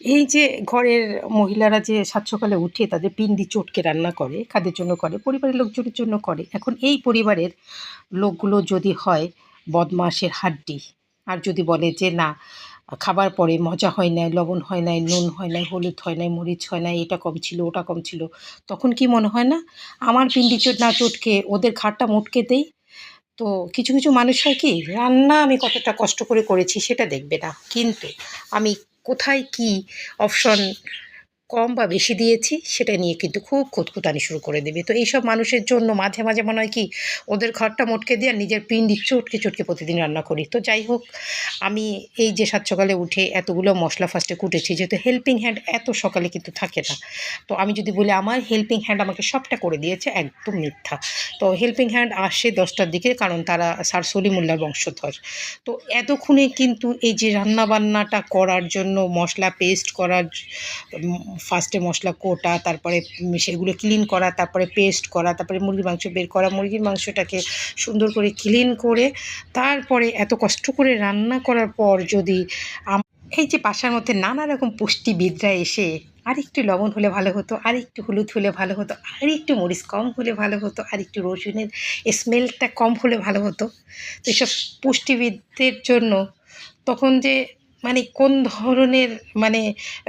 এই যে ঘরের মহিলারা যে সাত সকালে উঠে তাদের পিন্ডি চটকে রান্না করে কাদের জন্য করে, পরিবারের লোকজনের জন্য করে, এখন এই পরিবারের লোকগুলো যদি হয় বদমাসের হাড্ডি। আর যদি বলে যে, না, খাবার পরে মজা হয় নাই, লবণ হয় নাই, নুন হয় নাই, হলুদ হয় নাই, মরিচ হয় নাই, এটা কম ছিল, ওটা কম ছিল, তখন কি মনে হয় না, আমার পিন্ডি চট না চটকে, ওদের ঘাটটা মোটকে দেই? তো কিছু কিছু মানুষ হয় কি, রান্না আমি কতটা কষ্ট করে করেছি, সেটা দেখবে না। কিন্তু আমি কোথায় কি অপশন কম বা বেশি দিয়েছি, সেটা নিয়ে কিন্তু খুব খুঁতখুতানি শুরু করে দেবে। তো এইসব মানুষের জন্য মাঝে মাঝে মনে হয় কি, ওদের ঘরটা মোটকে দিয়ে আর নিজের পিন্ডি চটকে চটকে প্রতিদিন রান্না করি। তো যাই হোক, আমি এই যে সাত সকালে উঠে এতগুলো মশলা ফার্স্টে কুটেছি, যেহেতু হেল্পিং হ্যান্ড এত সকালে কিন্তু থাকে না। তো আমি যদি বলি, আমার হেল্পিং হ্যান্ড আমাকে সবটা করে দিয়েছে, একদম মিথ্যা। তো হেল্পিং হ্যান্ড আসে দশটার দিকে, কারণ তারা স্যার সলিমুল্লার বংশধর। তো এতক্ষণে কিন্তু এই যে রান্নাবান্নাটা করার জন্য, মশলা পেস্ট করার ফার্স্টে মশলা কোটা, তারপরে সেগুলো ক্লিন করা, তারপরে পেস্ট করা, তারপরে মুরগির মাংস বের করা, মুরগির মাংসটাকে সুন্দর করে ক্লিন করে, তারপরে এত কষ্ট করে রান্না করার পর যদি এই যে বাসার মধ্যে নানা রকম পুষ্টিবিদরা এসে আর একটু লবণ হলে ভালো হতো আর একটু হলুদ হলে ভালো হতো আর একটু মরিচ কম হলে ভালো হতো আর একটু রসুনের স্মেলটা কম হলে ভালো হতো, তো এসব পুষ্টিবিদদের জন্য তখন যে মানে কোন ধরনের মানে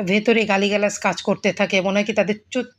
ভেতরে গালিগালাজ কাজ করতে থাকে? মনে হয় কি তাদের চোদ্দ